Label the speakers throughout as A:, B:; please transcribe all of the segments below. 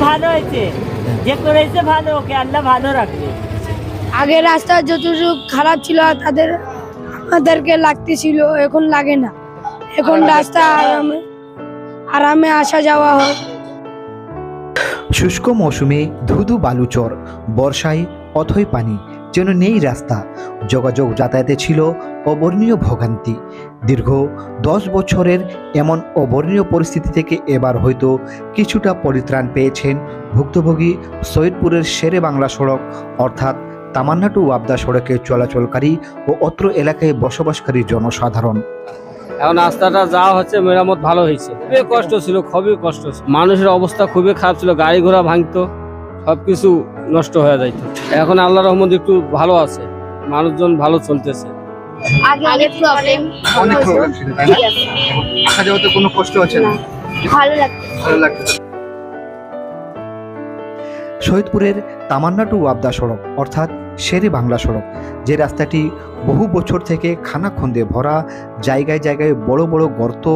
A: ভালো হয়েছে। যে করেছে ভালো ওকে আল্লাহ ভালো রাখবে।
B: আগে রাস্তা যতটুকু খারাপ ছিল তাদের আমাদেরকে লাগতেছিল এখন লাগে না। এখন রাস্তা আরামে আরামে আসা যাওয়া হয়।
C: শুষ্ক মৌসুমে ধুধু বালুচর বর্ষায় অথই পানি। যেন নেই রাস্তা। যোগাযোগ যাতায়াতে ছিল অবর্ণীয় ভোগান্তি। দীর্ঘ দশ বছরের এমন অবর্ণীয় পরিস্থিতি থেকে এবার হয়তো কিছুটা পরিত্রাণ পেয়েছেন ভুক্তভোগী সৈয়দপুরের শেরে বাংলা সড়ক, অর্থাৎ তামান্না টু ওয়াবদা সড়কে চলাচলকারী ও অত্র এলাকায় বসবাসকারী জনসাধারণ।
D: এখন রাস্তাটা যা হচ্ছে মেরামত ভালো হয়েছে। খুবই কষ্ট ছিল, খুবই কষ্ট মানুষের অবস্থা খুবই খারাপ ছিল গাড়ি ঘোড়া ভাঙতো। সবকিছু নষ্ট হয়ে যাইত। এখন আল্লাহ রহমত একটু ভালো আছে মানুষজন ভালো চলতেছে।
E: আগে অনেক প্রবলেম
C: অনেক প্রবলেম ছিল তাই না? আসা যাওয়াতে কোনো কষ্ট আছে না।
E: ভালো লাগতো
C: ভালো লাগতো সৈয়দপুরের তামান্না টু ওয়াবদা সড়ক অর্থাৎ শেরে বাংলা সড়ক যে রাস্তাটি বহু বছর থেকে খানাখন্দে ভরা জায়গায় জায়গায় বড় বড় গর্ত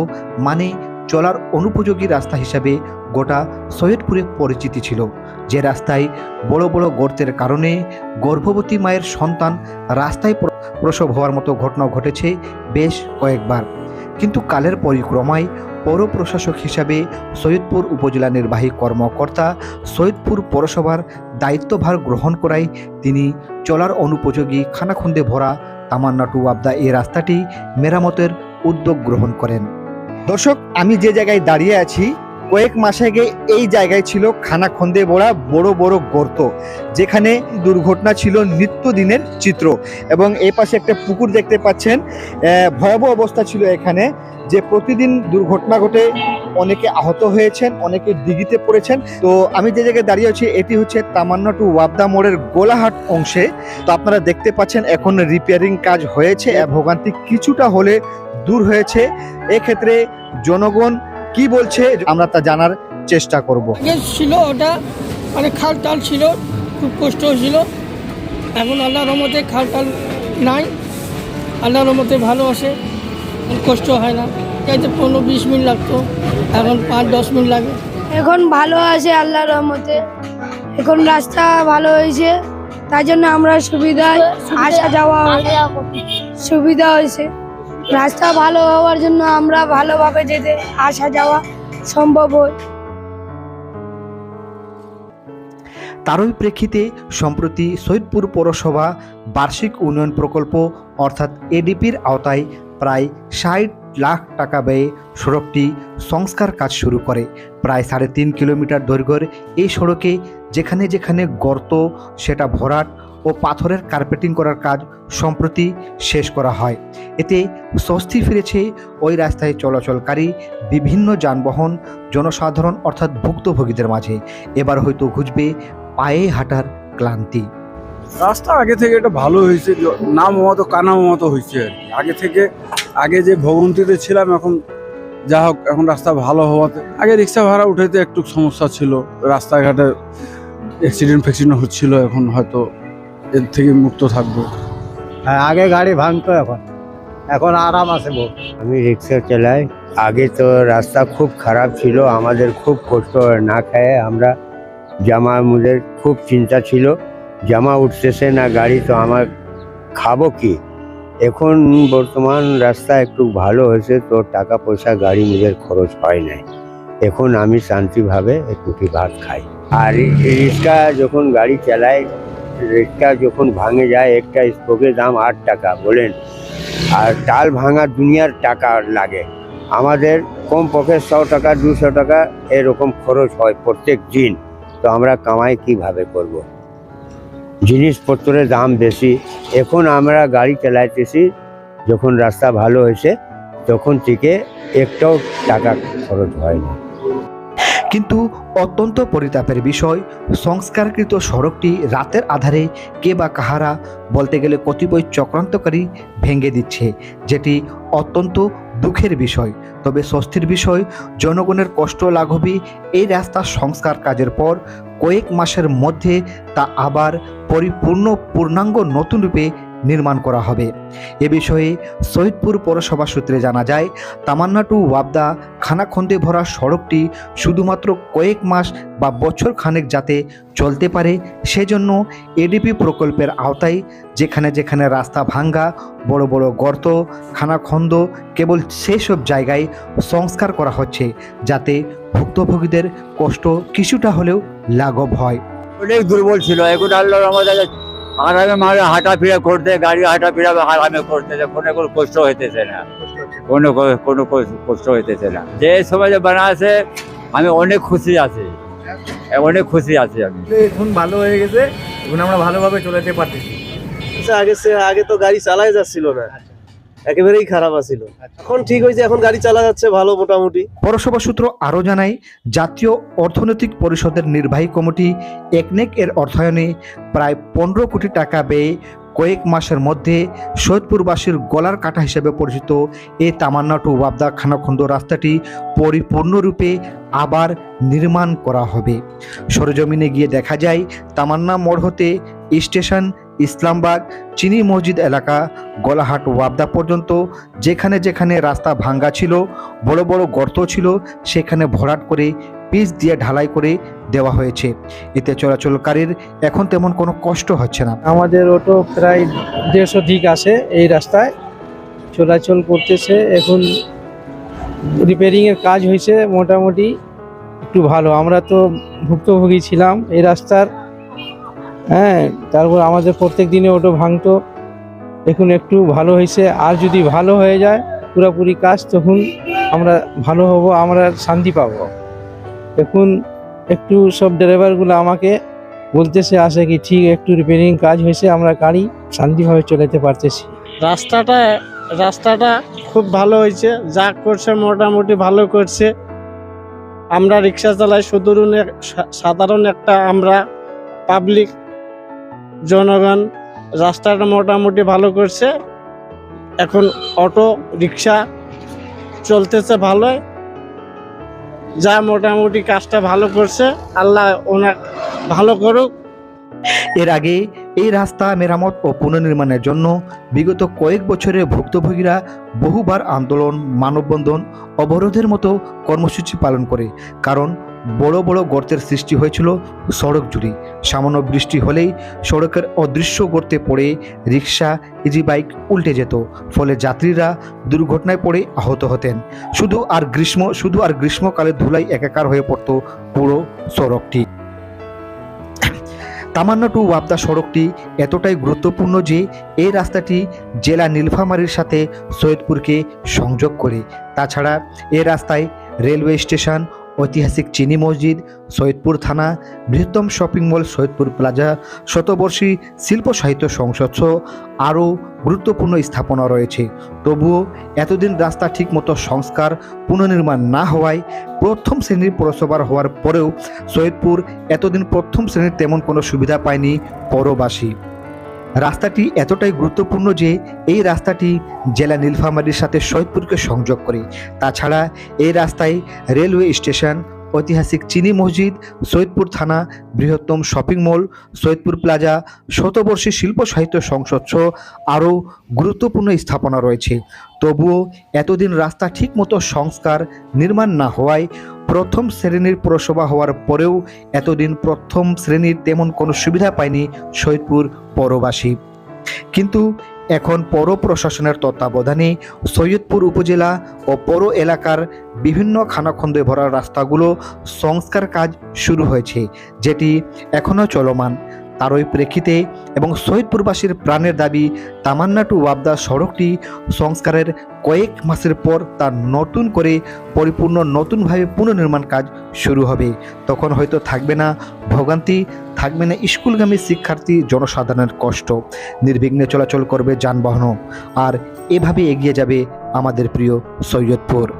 C: মানে চলার অনুপযোগী রাস্তা হিসাবে গোটা সৈয়দপুরে পরিচিতি ছিল। যে রাস্তায় বড় বড় গর্তের কারণে গর্ভবতী মায়ের সন্তান রাস্তায় প্রসব হওয়ার মতো ঘটনা ঘটেছে বেশ কয়েকবার। কিন্তু কালের পরিক্রমায় পৌর প্রশাসক হিসাবে সৈয়দপুর উপজেলা নির্বাহী কর্মকর্তা সৈয়দপুর পৌরসভার দায়িত্বভার গ্রহণ করায় তিনি চলার অনুপযোগী খানাখন্দে ভরা তামান্নাটু আবদা এই রাস্তাটি মেরামতের উদ্যোগ গ্রহণ করেন। দর্শক, আমি যে জায়গায় দাঁড়িয়ে আছি কয়েক মাস আগে এই জায়গায় ছিল খানাখন্দে ভরা বড় বড় গর্ত, যেখানে দুর্ঘটনা ছিল নিত্যদিনের চিত্র। এবং এই পাশে একটা পুকুর দেখতে পাচ্ছেন ভয়াবহ অবস্থা ছিল এখানে, যে প্রতিদিন দুর্ঘটনা ঘটে অনেকে আহত হয়েছেন, অনেকে দিঘিতে পড়েছেন। তো আমি যে জায়গায় দাঁড়িয়ে আছি, এটি হচ্ছে তামান্না টু ওয়াবদা মোড়ের গোলাহাট অংশে। তো আপনারা দেখতে পাচ্ছেন, এখন রিপেয়ারিং কাজ হয়েছে, ভোগান্তি কিছুটা হলে দূর হয়েছে। এক্ষেত্রে জনগণ কি বলছে? আমরা তা জানার চেষ্টা করব।
F: ছিল ওটা মানে খাল টাল ছিল খুব কষ্ট হয়েছিল। এখন আল্লাহ রহমতে খাল টাল নাই আল্লাহ রহমতে ভালো আসে কষ্ট হয় না। যাইতে পনেরো বিশ মিনিট লাগতো এখন পাঁচ দশ মিনিট লাগে।
B: এখন ভালো আছে আল্লাহ রহমতে। এখন রাস্তা ভালো হয়েছে তাই জন্য আমরা সুবিধায় আসা যাওয়া হয় সুবিধা হয়েছে। রাস্তা ভালো হওয়ার জন্য আমরা ভালোভাবে যেতে, আসা যাওয়া সম্ভব হয়।
C: তারই প্রেক্ষিতে সম্প্রতি সৈয়দপুর পৌরসভা বার্ষিক উন্নয়ন প্রকল্প, অর্থাৎ এডিপির আওতায় প্রায় ষাট লাখ টাকা ব্যয়ে সড়কটি সংস্কার কাজ শুরু করে। প্রায় সাড়ে তিন কিলোমিটার দৈর্ঘ্যের এই সড়কে যেখানে যেখানে গর্ত, সেটা ভরাট ও পাথরের কার্পেটিং করার কাজ সম্প্রতি শেষ করা হয়। এতে স্বস্তি ফিরেছে ওই রাস্তায় চলাচলকারী বিভিন্ন যানবাহন, জনসাধারণ অর্থাৎ ভুক্তভোগীদের মাঝে। এবার হয়তো ঘুচবে পায়ে হাঁটার ক্লান্তি।
G: রাস্তা আগে থেকে এটা ভালো হয়েছে নাম মতো কানাম মতো হয়েছে। আগে থেকে, আগে যে ভবন্তিতে ছিলাম, এখন যা হোক, এখন রাস্তা ভালো হওয়াতে, আগে রিক্সা ভাড়া উঠাইতে একটু সমস্যা ছিল। রাস্তাঘাটে অ্যাক্সিডেন্ট ফ্যাক্সিডেন্ট হচ্ছিল, এখন হয়তো এর থেকে মুক্ত থাকব।
H: হ্যাঁ আগে গাড়ি ভাঙতো এখন। এখন আরাম আছে বহু
I: আমি রিক্সা চালাই। আগে তো রাস্তা খুব খারাপ ছিল আমাদের খুব কষ্ট না খায় আমরা জামা আমাদের খুব চিন্তা ছিল। জামা উঠতেছে না গাড়ি তো আমার খাব কি? এখন বর্তমান রাস্তা একটু ভালো হয়েছে তো টাকা পয়সা গাড়ি নিজের খরচ হয় নাই। এখন আমি শান্তিভাবে একটুটি ভাত খাই। আর এই রিক্সা যখন গাড়ি চালাই রিক্সা যখন ভাঙে যায়, একটা স্পোকের দাম আট টাকা, বলেন। আর ডাল ভাঙা দুনিয়ার টাকা লাগে। আমাদের কম পক্ষে শো টাকা, দুশো টাকা এরকম খরচ হয় প্রত্যেক দিন। তো আমরা কামাই কীভাবে করব। জিনিসপত্রের দাম বেশি। এখন আমরা গাড়ি চালাইতেছি, যখন রাস্তা ভালো হয়েছে, তখন থেকে একটাও টাকা খরচ হয় না।
C: কিন্তু অত্যন্ত পরিতাপের বিষয়, সংস্কারকৃত সড়কটি রাতের আধারে কে বা কাহারা বলতে গেলে কতিপয় চক্রান্তকারী ভেঙে দিচ্ছে, যেটি অত্যন্ত দুঃখের বিষয়। তবে স্বস্তির বিষয়, জনগণের কষ্ট লাঘবী এই রাস্তা সংস্কার কাজের পর কয়েক মাসের মধ্যে তা আবার পরিপূর্ণ পূর্ণাঙ্গ নতুন রূপে নির্মাণ করা হবে। এ বিষয়ে সৈয়দপুর পৌরসভা সূত্রে জানা যায়, তামান্না টু ওয়াবদা খানাখন্দে ভরা সড়কটি শুধুমাত্র কয়েক মাস বা বছর খানেক যাতে চলতে পারে, সেজন্য এডিপি প্রকল্পের আওতায় যেখানে যেখানে রাস্তা ভাঙ্গা, বড় বড় গর্ত খানাখন্দ কেবল সেসব জায়গায় সংস্কার করা হচ্ছে, যাতে ভুক্তভোগীদের কষ্ট কিছুটা হলেও লাঘব হয়।
H: অনেক দুর্বল ছিল, এখন আল্লাহর আমাদের আরামে মারে হাঁটাফেরা করতে গাড়ি হাঁটাফেরা আরামে করতে কোনো কোনো কষ্ট হইতেছে না। কোনো কোনো কষ্ট- কষ্ট হইতেছে না। যে সময় যে বানা আছে আমি অনেক খুশি আছি। অনেক খুশি আছি আমি।
J: এখন ভালো হয়ে গেছে এখন আমরা ভালোভাবে চলাতে পারতেছি। আগে সে আগে তো গাড়ি চালাই যাচ্ছিল না। একেবারেই খারাপ আছিল। এখন ঠিক হয়েছে এখন গাড়ি চালা যাচ্ছে ভালো মোটামুটি।
C: পৌরসভা সূত্র আরও জানায় জাতীয় অর্থনৈতিক পরিষদের নির্বাহী কমিটি একনেক এর অর্থায়নে প্রায় পনেরো কোটি টাকা ব্যয়ে কয়েক মাসের মধ্যে সৈয়দপুরবাসীর গলার কাটা হিসেবে পরিচিত এই তামান্না টু ওয়াবদা খানাখন্দ রাস্তাটি পরিপূর্ণরূপে আবার নির্মাণ করা হবে। সরজমিনে গিয়ে দেখা যায় তামান্না মোড় হতে স্টেশন ইসলামবাগ, চিনি মসজিদ এলাকা, গলাহাট, ওয়াবদা পর্যন্ত যেখানে যেখানে রাস্তা ভাঙ্গা ছিল, বড় বড় গর্ত ছিল, সেখানে ভরাট করে পিচ দিয়ে ঢালাই করে দেওয়া হয়েছে। এতে চলাচলকারীর এখন তেমন কোনো কষ্ট হচ্ছে না।
K: আমাদের অটো প্রায় দেড়শো দিক আসে এই রাস্তায়। চলাচল করতেছে, এখন রিপেয়ারিংয়ের কাজ হয়েছে, মোটামুটি একটু ভালো। আমরা তো ভুক্তভোগী ছিলাম, এই রাস্তার হ্যাঁ তারপর আমাদের প্রত্যেক দিনে অটো ভাঙতো। এখন একটু ভালো হয়েছে। আর যদি ভালো হয়ে যায়, পুরোপুরি কাজ, তখন আমরা ভালো হব, আমরা শান্তি পাব। এখন একটু সব ড্রাইভারগুলো আমাকে বলতেছে, আসে কি ঠিক, একটু রিপেয়ারিং কাজ হয়েছে, আমরা গাড়ি শান্তিভাবে চলাতে পারতেছি।
F: রাস্তাটা রাস্তাটা খুব ভালো হয়েছে। যা করছে, মোটামুটি ভালো করছে। আমরা রিক্সা চালাই, সুদূরণ এক- সা- সাধারণ একটা আমরা পাবলিক জনগণ রাস্তাটা মোটামুটি ভালো করছে। এখন অটো, রিক্সা চলতেছে ভালোই। যা মোটামুটি কাজটা ভালো করছে, আল্লাহ ওনার ভালো করুক।
C: এর আগে এই রাস্তা মেরামত ও পুনর্নির্মাণের জন্য বিগত কয়েক বছরে ভুক্তভোগীরা বহুবার আন্দোলন, মানববন্ধন, অবরোধের মতো কর্মসূচি পালন করে। কারণ বড় বড় গর্তের সৃষ্টি হয়েছিল সড়ক জুড়ে। সামান্য বৃষ্টি হলেই সড়কের অদৃশ্য গর্তে পড়ে রিক্সা ইজি বাইক উল্টে যেত। ফলে যাত্রীরা দুর্ঘটনায় পড়ে আহত হতেন। শুধু আর গ্রীষ্ম, শুধু আর গ্রীষ্মকালে ধুলাই একাকার হয়ে পড়তো পুরো সড়কটি। তামান্না টু ওয়াবদা সড়কটি এতটাই গুরুত্বপূর্ণ যে এই রাস্তাটি জেলা নীলফামারীর সাথে সৈয়দপুরকে সংযোগ করে। তাছাড়া এ রাস্তায় রেলওয়ে স্টেশন ঐতিহাসিক চিনি মসজিদ, সৈয়দপুর থানা, বৃহত্তম শপিং মল, সৈয়দপুর প্লাজা, শতবর্ষী শিল্প সাহিত্য সংসদ সহ আরও গুরুত্বপূর্ণ স্থাপনা রয়েছে। তবুও এতদিন রাস্তা ঠিকমতো সংস্কার, পুনর্নির্মাণ না হওয়ায় প্রথম শ্রেণির পৌরসভার হওয়ার পরেও সৈয়দপুর এতদিন প্রথম শ্রেণির তেমন কোনো সুবিধা পায়নি পৌরবাসী। রাস্তাটি এতটাই গুরুত্বপূর্ণ যে এই রাস্তাটি জেলা নীলফামারীর সাথে সৈয়দপুরকে সংযোগ করে। তাছাড়া এই রাস্তায় রেলওয়ে স্টেশন, ঐতিহাসিক চিনি মসজিদ, সৈয়দপুর থানা, বৃহত্তম শপিং মল, সৈয়দপুর প্লাজা, শতবর্ষী শিল্প সাহিত্য সংসদ সহ আরও গুরুত্বপূর্ণ স্থাপনা রয়েছে। তবুও এতদিন রাস্তা ঠিকমতো সংস্কার, নির্মাণ না হওয়ায় প্রথম শ্রেণির পুরসভা হওয়ার পরেও এতদিন প্রথম শ্রেণির তেমন কোনো সুবিধা পায়নি সৈয়দপুর পৌরবাসী। কিন্তু এখন পৌর প্রশাসনের তত্ত্বাবধানে সৈয়দপুর উপজেলা ও পৌর এলাকার বিভিন্ন খানাখন্দে ভরা রাস্তাগুলো সংস্কার কাজ শুরু হয়েছে, যেটি এখনও চলমান। তারই প্রেক্ষিতে এবং সৈয়দপুরবাসীর প্রাণের দাবি, তামান্না টু ওয়াবদা সড়কটি সংস্কারের কয়েক মাসের পর তার নতুন করে পরিপূর্ণ নতুনভাবে পুনর্নির্মাণ কাজ শুরু হবে। তখন হয়তো থাকবে না ভোগান্তি, থাকবে না স্কুলগামী শিক্ষার্থী জনসাধারণের কষ্ট। নির্বিঘ্নে চলাচল করবে যানবাহনও। আর এভাবে এগিয়ে যাবে আমাদের প্রিয় সৈয়দপুর।